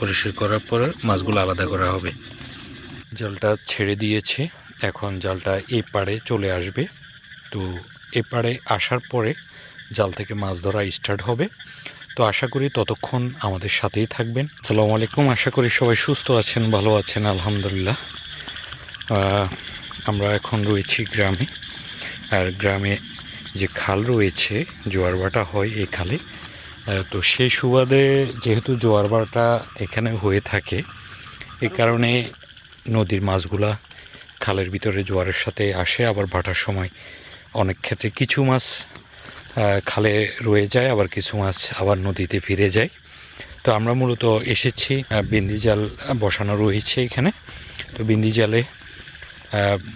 পরিষ্কার করার পরে মাছগুলো আলাদা করা হবে। জালটা ছেড়ে দিয়েছে। এখন জালটা এই পাড়ে চলে আসবে। তো এ পাড়ে আসার পরে জাল থেকে মাছ ধরা স্টার্ট হবে। তো আশা করি ততক্ষণ আমাদের সাথেই থাকবেন। আসসালামু আলাইকুম। আশা করি সবাই সুস্থ আছেন, ভালো আছেন, আলহামদুলিল্লাহ। আমরা এখন রয়েছি গ্রামে। আর গ্রামে যে খাল রয়েছে জোয়ার ভাটা হয় এই খালে তো সেই সুবাদে যেহেতু জোয়ার ভাটা এখানে হয়ে থাকে এই কারণে নদীর মাছগুলা খালের ভিতরে জোয়ারের সাথে আসে, আবার ভাটার সময় অনেক ক্ষেত্রে কিছু মাছ খালে রয়ে যায়, আবার কিছু মাছ আবার নদীতে ফিরে যায়। তো আমরা মূলত এসেছি বিন্দি জাল বসানো রয়েছে এখানে। তো বিন্দি জালে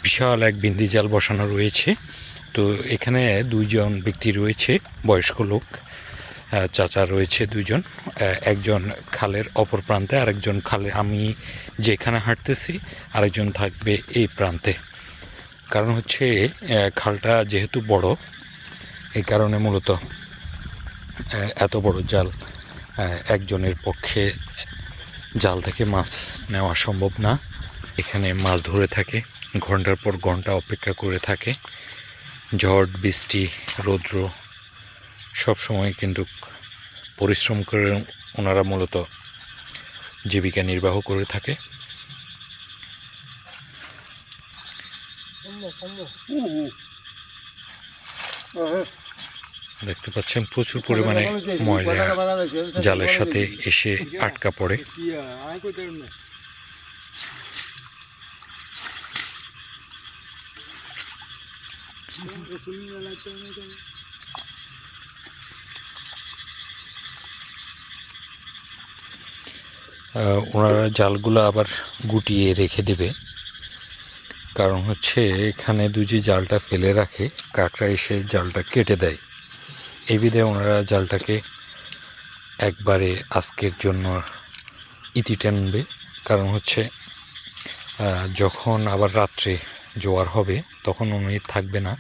বিশাল এক বিন্দি জাল বসানো রয়েছে। তো এখানে দুইজন ব্যক্তি রয়েছে, বয়স্ক লোক। চাচা রয়েছে দুজন একজন খালের অপর প্রান্তে, আরেকজন খালে। আমি যেখানে হাঁটতেছি, আরেকজন থাকবে এই প্রান্তে। কারণ হচ্ছে খালটা যেহেতু বড় এই কারণে মূলত এত বড় জাল একজনের পক্ষে জাল থেকে মাছ নেওয়া সম্ভব না। এখানে মাছ ধরে থাকে, ঘণ্টার পর ঘণ্টা অপেক্ষা করে থাকে। ঝড়, বৃষ্টি, রৌদ্র সব সময় কিন্তু পরিশ্রম করে ওনারা মূলত জীবিকা নির্বাহ করে থাকে। দেখতে পাচ্ছেন প্রচুর পরিমাণে ময়লা জালের সাথে এসে আটকা পড়ে। ওনারা জালগুলো আবার গুটিয়ে রেখে দেবে। কারণ হচ্ছে এখানে যে জালটা ফেলে রাখে, কাকড়া এসে জালটা কেটে দেয়। এই বিধে ওনারা জালটাকে একবারে আজকের জন্য ইতি টানবে। কারণ হচ্ছে যখন আবার রাত্রে জোয়ার হবে, তখন উনি থাকবে না।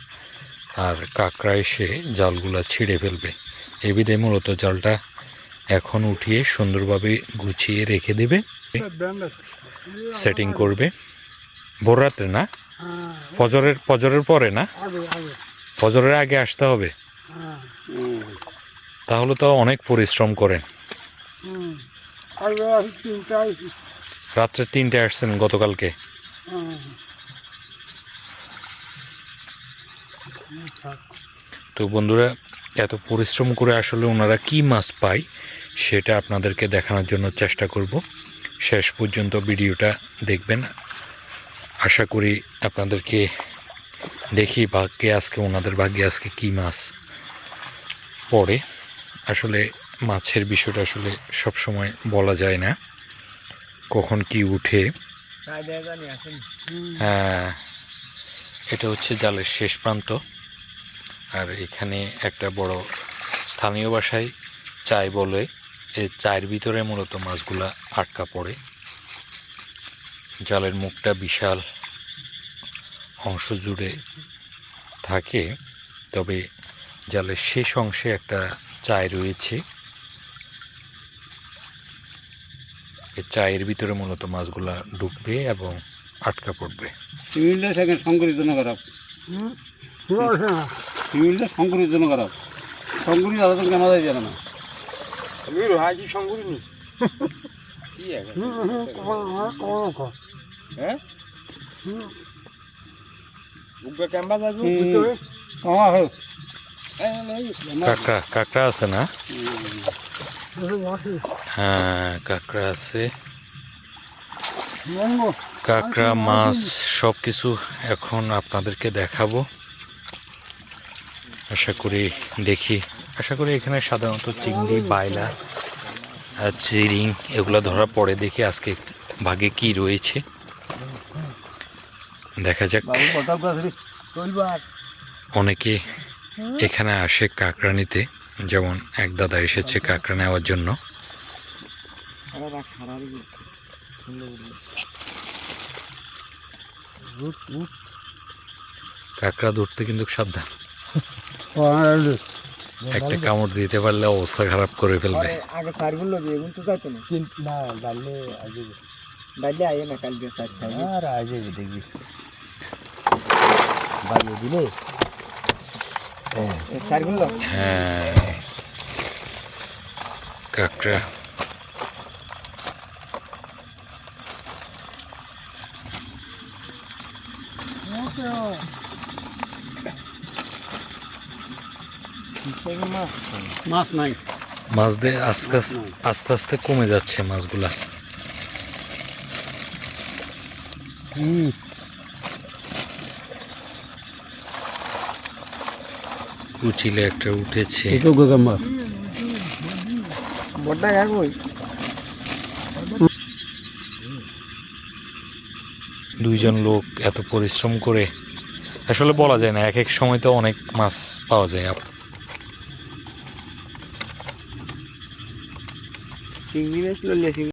আর কাকড়া এসে জালগুলা ছিঁড়ে ফেলবে। এই বিধে মূলত জালটা এখন উঠিয়ে সুন্দরভাবে গুছিয়ে রেখে দেবে। সেটিং করবে। ভোর রাত্রে না? ফজরের ফজরের পরে না? ফজরের আগে আসতে হবে। তাহলে তো অনেক পরিশ্রম করেন। রাত্রে তিনটে আসছেন গতকালকে। তো বন্ধুরা, এত পরিশ্রম করে আসলে ওনারা কি মাছ পায়? সেটা আপনাদেরকে দেখানোর জন্য চেষ্টা করব। শেষ পর্যন্ত ভিডিওটা দেখবেন। আশা করি আপনাদেরকে দেখি ভাগ্যে আজকে, ওনাদের ভাগ্যে আজকে কি মাছ পড়ে। আসলে মাছের বিষয়টা আসলে সব সময় বলা যায় না। কখন কি উঠে। হ্যাঁ এটা হচ্ছে জালের শেষ প্রান্ত। আর এখানে একটা বড় স্থানীয় ভাষায় চাই বলে এই চায়ের ভিতরে মূলত মাছগুলা আটকা পড়ে। জালের মুখটা বিশাল অংশ জুড়ে থাকে তবে জালের শেষ অংশে একটা চায় রয়েছে। এই চায়ের ভিতরে মূলত মাছগুলা ঢুকবে এবং আটকা পড়বে। না সিভিলটা সংকরিত না খারাপ? সংকরিত আলাদা কেন যায় যাবে কি হ্যাঁ? উগা ক্যাম্বা যাবে হ্যাঁ হ্যাঁ কাঁকড়া কাঁকড়া আছে না? হ্যাঁ কাঁকড়া আছে। কাঁকড়া মাছ সব কিছু এখন আপনাদেরকে দেখাবো। আশা করি দেখি। আশা করি এখানে সাধারণত চিংড়ি বাইলা চিরিং এগুলো ধরা পড়ে দেখি আজকে ভাগে কি রয়েছে। দেখা যাক। অনেকে এখানে আসে কাঁকড়া নিতে যেমন এক দাদা এসেছে কাঁকড়া নেওয়ার জন্য। কাঁকড়া ধরতে কিন্তু সাবধান। একটা কামড় দিতে পারলে অবস্থা খারাপ করে ফেলবে। আগে সারগুলো দিয়ে এখন তো যাইতো না। কিন্তু না ডালে আজকে ডাইলে আইয়ে না কালকে সার খাই। আর আজকে দেখবি বাইরে দিলে? সারগুলো হ্যাঁ। কাকড়া। মাছ নাই। মাছ দিয়ে আস্তে আস্তে আস্তে কমে যাচ্ছে মাছগুলা। কুচিলে একটা উঠেছে। দুইজন লোক এত পরিশ্রম করে। আসলে বলা যায় না এক এক সময় তো অনেক মাছ পাওয়া যায়। আপ- চিংড়ি মাছ লইলে